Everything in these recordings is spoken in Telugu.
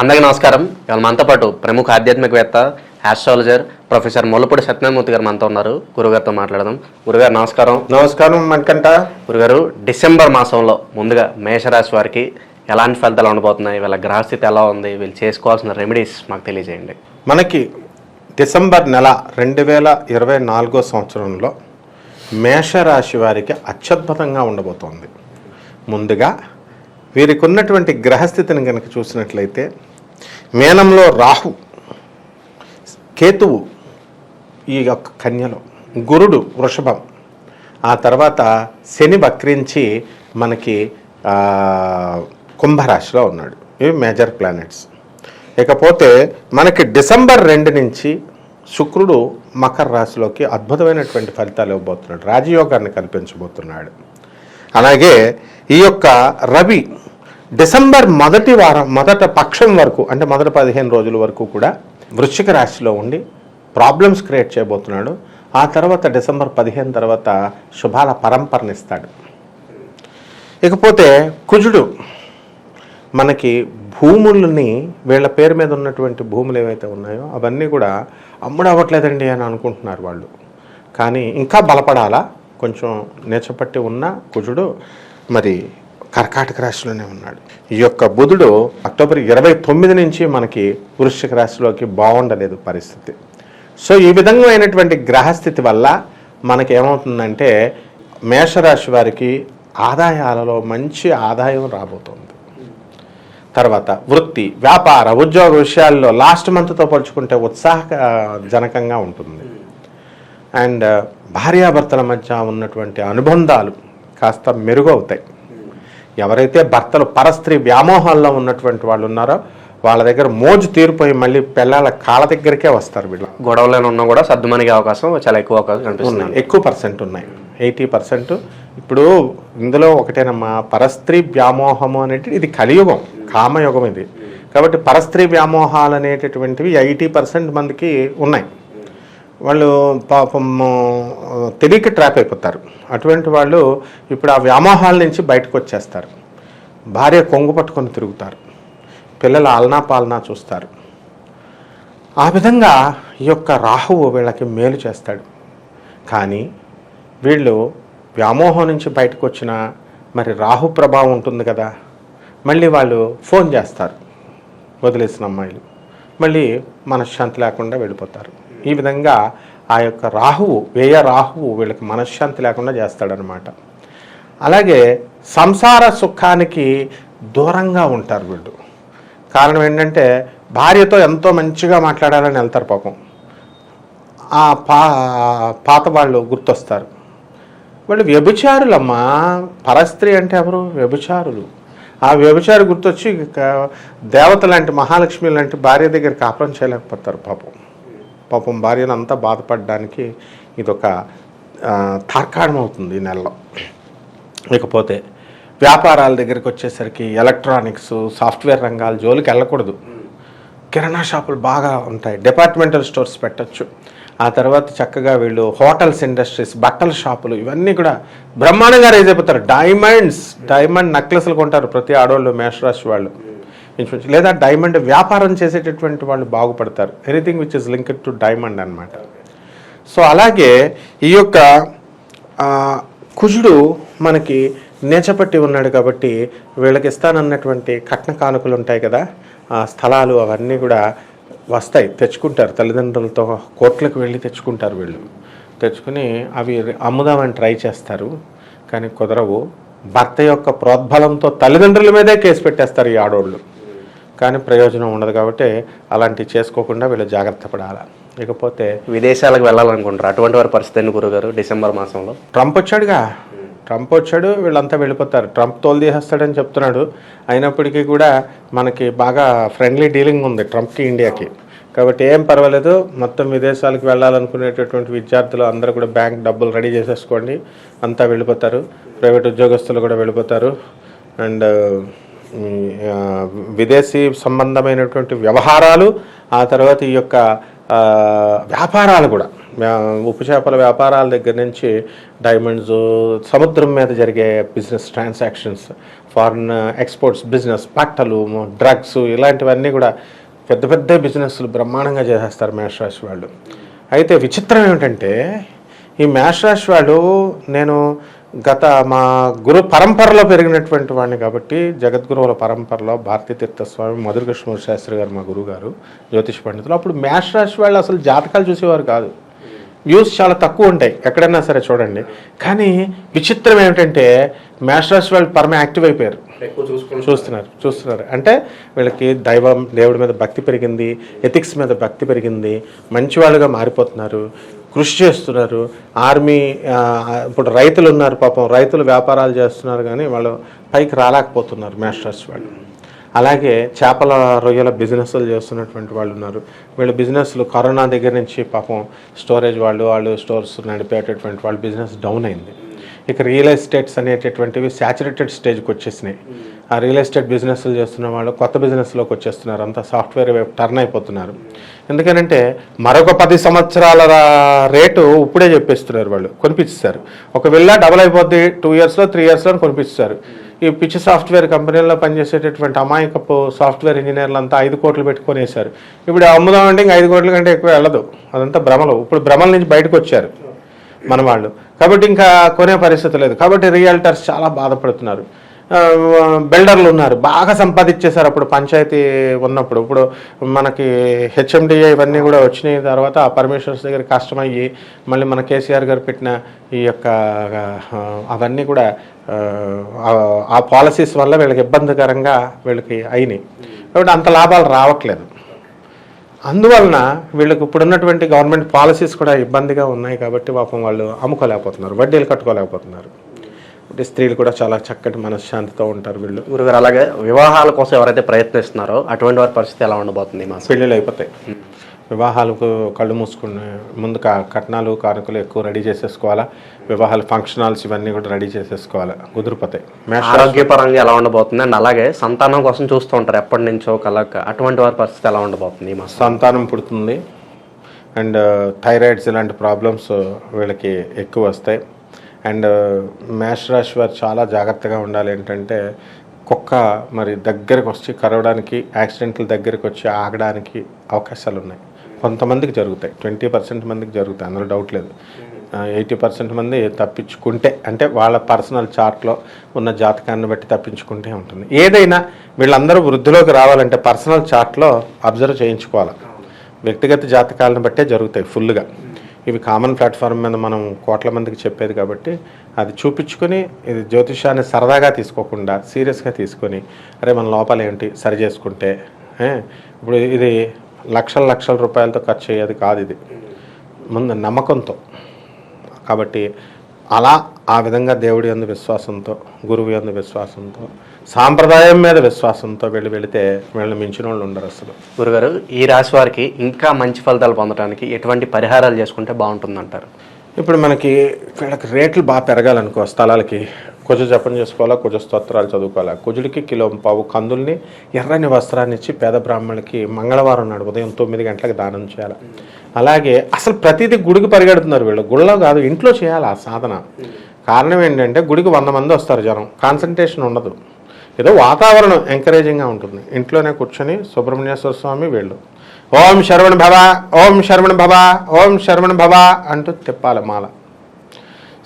అందరికీ నమస్కారం. ఇవాళ మనతో పాటు ప్రముఖ ఆధ్యాత్మికవేత్త ఆస్ట్రాలజర్ ప్రొఫెసర్ ముల్లపూడి సత్యనారాయణమూర్తి గారు మనతో ఉన్నారు. గురుగారితో మాట్లాడదాం. గురుగారు నమస్కారం. నమస్కారం మణికంఠ. గురుగారు డిసెంబర్ మాసంలో ముందుగా మేషరాశి వారికి ఎలాంటి ఫలితాలు ఉండబోతున్నాయి? వీళ్ళ గ్రహస్థితి ఎలా ఉంది? వీళ్ళు చేసుకోవాల్సిన రెమెడీస్ మాకు తెలియజేయండి. మనకి డిసెంబర్ నెల రెండు వేల ఇరవై నాలుగో సంవత్సరంలో మేషరాశి వారికి అత్యద్భుతంగా ఉండబోతోంది. ముందుగా వీరికి ఉన్నటువంటి గ్రహస్థితిని కనుక చూసినట్లయితే మేనంలో రాహు కేతువు ఈ యొక్క కన్యలో గురుడు వృషభం. ఆ తర్వాత శని వక్రించి మనకి కుంభరాశిలో ఉన్నాడు. ఇవి మేజర్ ప్లానెట్స్ ఇకపోతే మనకి డిసెంబర్ రెండు నుంచి శుక్రుడు మకర రాశిలోకి అద్భుతమైనటువంటి ఫలితాలు ఇవ్వబోతున్నాడు. రాజయోగాన్ని కల్పించబోతున్నాడు. అలాగే ఈ యొక్క రవి డిసెంబర్ మొదటి వారం మొదట పక్షం వరకు అంటే మొదటి పదిహేను రోజుల వరకు కూడా వృశ్చిక రాశిలో ఉండి ప్రాబ్లమ్స్ క్రియేట్ చేయబోతున్నాడు. ఆ తర్వాత డిసెంబర్ పదిహేను తర్వాత శుభాల పరంపరనిస్తాడు ఇకపోతే కుజుడు మనకి భూములని వీళ్ళ పేరు మీద ఉన్నటువంటి భూములు ఏవైతే ఉన్నాయో అవన్నీ కూడా అమ్ముడు అవ్వట్లేదండి అని అనుకుంటున్నారు వాళ్ళు. కానీ ఇంకా బలపడాలా? కొంచెం నేచపట్టి ఉన్న కుజుడు మరి కర్కాటక రాశిలోనే ఉన్నాడు. ఈ యొక్క బుధుడు అక్టోబర్ ఇరవై తొమ్మిది నుంచి మనకి వృశ్చిక రాశిలోకి బాగుండలేదు పరిస్థితి. సో ఈ విధంగా అయినటువంటి గ్రహస్థితి వల్ల మనకి ఏమవుతుందంటే మేషరాశి వారికి ఆదాయాలలో మంచి ఆదాయం రాబోతోంది. తర్వాత వృత్తి వ్యాపార ఉద్యోగ విషయాల్లో లాస్ట్ మంత్తో పోల్చుకుంటే ఉత్సాహజనకంగా ఉంటుంది. అండ్ భార్యాభర్తల మధ్య ఉన్నటువంటి అనుబంధాలు కాస్త మెరుగవుతాయి. ఎవరైతే భర్తలు పరస్త్రీ వ్యామోహాల్లో ఉన్నటువంటి వాళ్ళు ఉన్నారో వాళ్ళ దగ్గర మోజు తీరిపోయి మళ్ళీ పిల్లల కాళ్ళ దగ్గరికే వస్తారు వీళ్ళు. గొడవలను ఉన్నా కూడా సర్దుమనిగే అవకాశం చాలా ఎక్కువ అవకాశం కనిపిస్తుంది. ఎక్కువ పర్సెంట్ ఉన్నాయి. Eighty percent. ఇప్పుడు ఇందులో ఒకటేనమ్మా పరస్త్రీ వ్యామోహము అనేది ఇది కలియుగం కామయుగం ఇది. కాబట్టి పరస్త్రీ వ్యామోహాలు అనేటటువంటివి ఎయిటీ పర్సెంట్ మందికి ఉన్నాయి. వాళ్ళు పాపం తెలియక ట్రాప్ అయిపోతారు. అటువంటి వాళ్ళు ఇప్పుడు ఆ వ్యామోహాల నుంచి బయటకు వచ్చేస్తారు భార్య కొంగు పట్టుకొని తిరుగుతారు. పిల్లల ఆలనా పాలనా చూస్తారు. ఆ విధంగా ఈ యొక్క రాహువు వీళ్ళకి మేలు చేస్తాడు. కానీ వీళ్ళు వ్యామోహం నుంచి బయటకు వచ్చిన మరి రాహు ప్రభావం ఉంటుంది కదా మళ్ళీ వాళ్ళు ఫోన్ చేస్తారు. వదిలేసిన అమ్మాయిలు. మళ్ళీ మనశ్శాంతి లేకుండా వెళ్ళిపోతారు. ఈ విధంగా ఆ యొక్క రాహువు వ్యయ రాహువు వీళ్ళకి మనశ్శాంతి లేకుండా చేస్తాడనమాట అలాగే సంసార సుఖానికి దూరంగా ఉంటారు వీళ్ళు. కారణం ఏంటంటే భార్యతో ఎంతో మంచిగా మాట్లాడాలని వెళ్తారు పాపం. ఆ పా పాత వాళ్ళు గుర్తొస్తారు. వాళ్ళు వ్యభిచారులమ్మా. పరస్త్రీ అంటే ఎవరు? వ్యభిచారులు. ఆ వ్యభిచారు గుర్తొచ్చి దేవత లాంటి మహాలక్ష్మి లాంటి భార్య దగ్గర కాపురం చేయలేకపోతారు పాపం. పాపం భార్యను అంతా బాధపడడానికి ఇదొక తార్కాణం అవుతుంది ఈ నెలలో. ఇకపోతే వ్యాపారాల దగ్గరికి వచ్చేసరికి ఎలక్ట్రానిక్స్ సాఫ్ట్వేర్ రంగాల జోలికి వెళ్ళకూడదు. కిరాణా షాపులు బాగా ఉంటాయి. డిపార్ట్మెంటల్ స్టోర్స్ పెట్టచ్చు. ఆ తర్వాత చక్కగా వీళ్ళు హోటల్స్ ఇండస్ట్రీస్ బట్టల షాపులు ఇవన్నీ కూడా బ్రహ్మాండంగా రైజ్ అయిపోతారు. డైమండ్స్ డైమండ్ నెక్లెస్లు కొంటారు ప్రతి ఆడవాళ్ళు మేషరాశి వాళ్ళు. ఇంచుమించు. లేదా డైమండ్ వ్యాపారం చేసేటటువంటి వాళ్ళు బాగుపడతారు. Anything which is linked to diamond అన్నమాట. సో అలాగే ఈ యొక్క కుజుడు మనకి నేచపట్టి ఉన్నాడు కాబట్టి వీళ్ళకి ఇస్తానన్నటువంటి కట్న కానుకలు ఉంటాయి కదా ఆ స్థలాలు అవన్నీ కూడా వస్తాయి. తెచ్చుకుంటారు. తల్లిదండ్రులతో కోట్లకు వెళ్ళి తెచ్చుకుంటారు వీళ్ళు. తెచ్చుకుని అవి అమ్ముదామని ట్రై చేస్తారు. కానీ కుదరవు. భర్త యొక్క ప్రోద్బలంతో తల్లిదండ్రుల మీదే కేసు పెట్టేస్తారు ఈ ఆడోళ్ళు. కానీ ప్రయోజనం ఉండదు కాబట్టి అలాంటివి చేసుకోకుండా వీళ్ళు జాగ్రత్త పడాలి. ఇకపోతే విదేశాలకు వెళ్ళాలనుకుంటారు అటువంటి వారి పరిస్థితి ఎందుకు గురుగారు డిసెంబర్ మాసంలో? ట్రంప్ వచ్చాడుగా. ట్రంప్ వచ్చాడు వీళ్ళంతా వెళ్ళిపోతారు. ట్రంప్ తోలు తీసేస్తాడని చెప్తున్నాడు. అయినప్పటికీ కూడా మనకి బాగా ఫ్రెండ్లీ డీలింగ్ ఉంది ట్రంప్కి ఇండియాకి. కాబట్టి ఏం పర్వాలేదు. మొత్తం విదేశాలకు వెళ్ళాలనుకునేటటువంటి విద్యార్థులు అందరూ కూడా బ్యాంక్ డబ్బులు రెడీ చేసేసుకోండి. అంతా వెళ్ళిపోతారు. ప్రైవేట్ ఉద్యోగస్తులు కూడా వెళ్ళిపోతారు. అండ్ విదేశీ సంబంధమైనటువంటి వ్యవహారాలు ఆ తర్వాత ఈ యొక్క వ్యాపారాలు కూడా. ఉప్పు చేపల వ్యాపారాల దగ్గర నుంచి డైమండ్స్ సముద్రం మీద జరిగే business transactions foreign exports business బట్టలు డ్రగ్స్ ఇలాంటివన్నీ కూడా పెద్ద పెద్ద బిజినెస్లు బ్రహ్మాండంగా చేసేస్తారు మేషరాశి వాళ్ళు. అయితే విచిత్రం ఏమిటంటే ఈ మేషరాశి వాళ్ళు నేను గత మా గురు పరంపరలో పెరిగినటువంటి వాడిని కాబట్టి జగద్గురువుల పరంపరలో భారతీ తీర్థస్వామి మధుర కృష్ణ శాస్త్రి గారు మా గురువు గారు జ్యోతిష్ పండితులు. అప్పుడు మేషరాశి వాళ్ళు అసలు జాతకాలు చూసేవారు కాదు. వ్యూస్ చాలా తక్కువ ఉంటాయి ఎక్కడైనా సరే చూడండి. కానీ విచిత్రం ఏమిటంటే మేషరాశి వాళ్ళు పరమ యాక్టివ్ అయిపోయారు. చూస్తున్నారు చూస్తున్నారు. అంటే వీళ్ళకి దైవం దేవుడి మీద భక్తి పెరిగింది ఎథిక్స్ మీద భక్తి పెరిగింది మంచి వాళ్ళుగా మారిపోతున్నారు. కృషి చేస్తున్నారు. ఆర్మీ ఇప్పుడు రైతులు ఉన్నారు పాపం. రైతులు వ్యాపారాలు చేస్తున్నారు కానీ వాళ్ళు పైకి రాలేకపోతున్నారు మాస్టర్స్ వాళ్ళు. అలాగే చేపల రొయ్యల బిజినెస్లు చేస్తున్నటువంటి వాళ్ళు ఉన్నారు. వీళ్ళ బిజినెస్లు కరోనా దగ్గర నుంచి పాపం స్టోరేజ్ వాళ్ళు వాళ్ళు స్టోర్స్ నడిపేటటువంటి వాళ్ళ బిజినెస్ డౌన్ అయింది. ఇక రియల్ ఎస్టేట్స్ అనేటటువంటివి శాచురేటెడ్ స్టేజ్కి వచ్చేసినాయి. ఆ రియల్ ఎస్టేట్ బిజినెస్లు చేస్తున్న వాళ్ళు కొత్త బిజినెస్లోకి వచ్చేస్తున్నారు. అంతా సాఫ్ట్వేర్ వైపు టర్న్ అయిపోతున్నారు. ఎందుకనంటే మరొక పది సంవత్సరాల రేటు ఇప్పుడే చెప్పేస్తున్నారు వాళ్ళు. కొనిపిస్తారు. ఒక విల్లా డబుల్ అయిపోద్ది టూ ఇయర్స్లో త్రీ ఇయర్స్లో కొనిపిస్తారు. ఈ పిచ్చి సాఫ్ట్వేర్ కంపెనీల్లో పనిచేసేటటువంటి అమాయకపు సాఫ్ట్వేర్ ఇంజనీర్లు అంతా ఐదు కోట్లు పెట్టుకొనేసారు ఇప్పుడు అమ్ముదామంటే ఇంకా ఐదు కోట్ల కంటే ఎక్కువ వెళ్ళదు. అదంతా భ్రమలు. ఇప్పుడు భ్రమల నుంచి బయటకు వచ్చారు. మన వాళ్ళు కాబట్టి ఇంకా కొనే పరిస్థితి లేదు. కాబట్టి రియల్టర్స్ చాలా బాధపడుతున్నారు. బిల్డర్లు ఉన్నారు. బాగా సంపాదించేశారు అప్పుడు పంచాయతీ ఉన్నప్పుడు. ఇప్పుడు మనకి హెచ్ఎండిఏ ఇవన్నీ కూడా వచ్చినాయి. తర్వాత ఆ పర్మిషన్స్ దగ్గర కష్టమయ్యి మళ్ళీ మన కేసీఆర్ గారు పెట్టిన ఈ యొక్క అవన్నీ కూడా ఆ పాలసీస్ వల్ల వీళ్ళకి ఇబ్బందికరంగా వీళ్ళకి అయినాయి. కాబట్టి అంత లాభాలు రావట్లేదు. అందువలన వీళ్ళకి ఇప్పుడున్నటువంటి గవర్నమెంట్ పాలసీస్ కూడా ఇబ్బందిగా ఉన్నాయి కాబట్టి పాపం వాళ్ళు అమ్ముకోలేకపోతున్నారు వడ్డీలు కట్టుకోలేకపోతున్నారు. అంటే స్త్రీలు కూడా చాలా చక్కటి మనశ్శాంతితో ఉంటారు వీళ్ళు. గురుగారు అలాగే వివాహాల కోసం ఎవరైతే ప్రయత్నిస్తున్నారో అటువంటి వారి పరిస్థితి ఎలా ఉండబోతుంది మాసం పెళ్ళిళ్ళు అయిపోతాయి. వివాహాలకు కళ్ళు మూసుకుని ముందు కట్నాలు కానుకలు ఎక్కువ రెడీ చేసేసుకోవాలా? వివాహాలు ఫంక్షన్ హాల్స్ ఇవన్నీ కూడా రెడీ చేసేసుకోవాలి? కుదిరిపోతాయి. మేష ఆరోగ్యపరంగా ఎలా ఉండబోతుంది అండ్ అలాగే సంతానం కోసం చూస్తూ ఉంటారు. ఎప్పటి నుంచో కలక అటువంటి వారి పరిస్థితి ఎలా ఉండబోతుంది సంతానం పుడుతుంది. అండ్ థైరాయిడ్స్ ఇలాంటి ప్రాబ్లమ్స్ వీళ్ళకి ఎక్కువ వస్తాయి. అండ్ మేష రాశి వారు చాలా జాగ్రత్తగా ఉండాలి ఏంటంటే కుక్క మరి దగ్గరకు వచ్చి కరవడానికి యాక్సిడెంట్ల దగ్గరికి వచ్చి ఆగడానికి అవకాశాలు ఉన్నాయి కొంతమందికి జరుగుతాయి. ట్వంటీ పర్సెంట్ మందికి జరుగుతాయి. అందులో డౌట్ లేదు. ఎయిటీ పర్సెంట్ మంది తప్పించుకుంటే అంటే వాళ్ళ పర్సనల్ చార్ట్లో ఉన్న జాతకాన్ని బట్టి తప్పించుకుంటే ఉంటుంది. ఏదైనా వీళ్ళందరూ వృద్ధిలోకి రావాలంటే పర్సనల్ చార్ట్లో అబ్జర్వ్ చేయించుకోవాలి. వ్యక్తిగత జాతకాలను బట్టే జరుగుతాయి ఫుల్గా ఇవి కామన్ ప్లాట్ఫామ్ మీద మనం కోట్ల మందికి చెప్పేది కాబట్టి అది చూపించుకొని ఇది జ్యోతిషాన్ని సరదాగా తీసుకోకుండా సీరియస్గా తీసుకొని అరే మన లోపాలు ఏంటి? సరి చేసుకుంటే ఇప్పుడు ఇది లక్షల లక్షల రూపాయలతో ఖర్చు అయ్యేది కాదు ఇది. ముందు నమ్మకంతో. కాబట్టి అలా ఆ విధంగా దేవుడి అందు విశ్వాసంతో గురువు అందు విశ్వాసంతో సాంప్రదాయం మీద విశ్వాసంతో వెళ్ళి వెళితే వీళ్ళని మించిన వాళ్ళు ఉండరు అసలు. గురుగారు ఈ రాశి వారికి ఇంకా మంచి ఫలితాలు పొందడానికి ఎటువంటి పరిహారాలు చేసుకుంటే బాగుంటుంది అంటారు ఇప్పుడు మనకి వీళ్ళకి రేట్లు బాగా పెరగాలనుకో స్థలాలకి కుజ జపం చేసుకోవాలా కుజ స్తోత్రాలు చదువుకోవాలా? కుజుడికి కిలో పావు కందుల్ని ఎర్రని వస్త్రాన్ని ఇచ్చి పేద బ్రాహ్మణులకి మంగళవారం నాడు ఉదయం తొమ్మిది గంటలకు దానం చేయాలి? అలాగే అసలు ప్రతిదీ గుడికి పరిగెడుతున్నారు వీళ్ళు. గుళ్ళో కాదు ఇంట్లో చేయాలి ఆ సాధన? కారణం ఏంటంటే గుడికి వంద మంది వస్తారు జనం. కాన్సన్ట్రేషన్ ఉండదు. ఏదో వాతావరణం ఎంకరేజింగ్గా ఉంటుంది. ఇంట్లోనే కూర్చొని సుబ్రహ్మణ్యేశ్వర స్వామి వీళ్ళు. ఓం శరవణ భవ ఓం శరవణ భవ ఓం శరవణ భవ అంటూ తిప్పాలి మాల.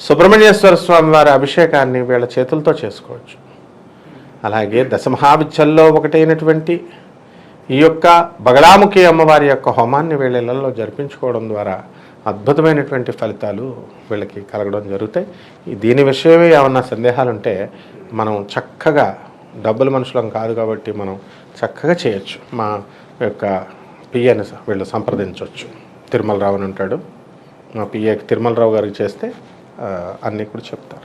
సుబ్రహ్మణ్యేశ్వర స్వామి వారి అభిషేకాన్ని వీళ్ళ చేతులతో చేసుకోవచ్చు. అలాగే దశమహావిద్యల్లో ఒకటైనటువంటి ఈ యొక్క బగలాముఖి అమ్మవారి యొక్క హోమాన్ని వీళ్ళ ఇళ్ళలో జరిపించుకోవడం ద్వారా అద్భుతమైనటువంటి ఫలితాలు వీళ్ళకి కలగడం జరుగుతాయి. దీని విషయమే ఏమన్నా సందేహాలు ఉంటే మనం చక్కగా డబ్బుల మనుషులం కాదు కాబట్టి మనం చక్కగా చేయొచ్చు. మా యొక్క పిఏని వీళ్ళు సంప్రదించవచ్చు తిరుమలరావు అని ఉంటాడు మా పిఏకి తిరుమలరావు గారికి చేస్తే అన్నీ కూడా చెప్తాను.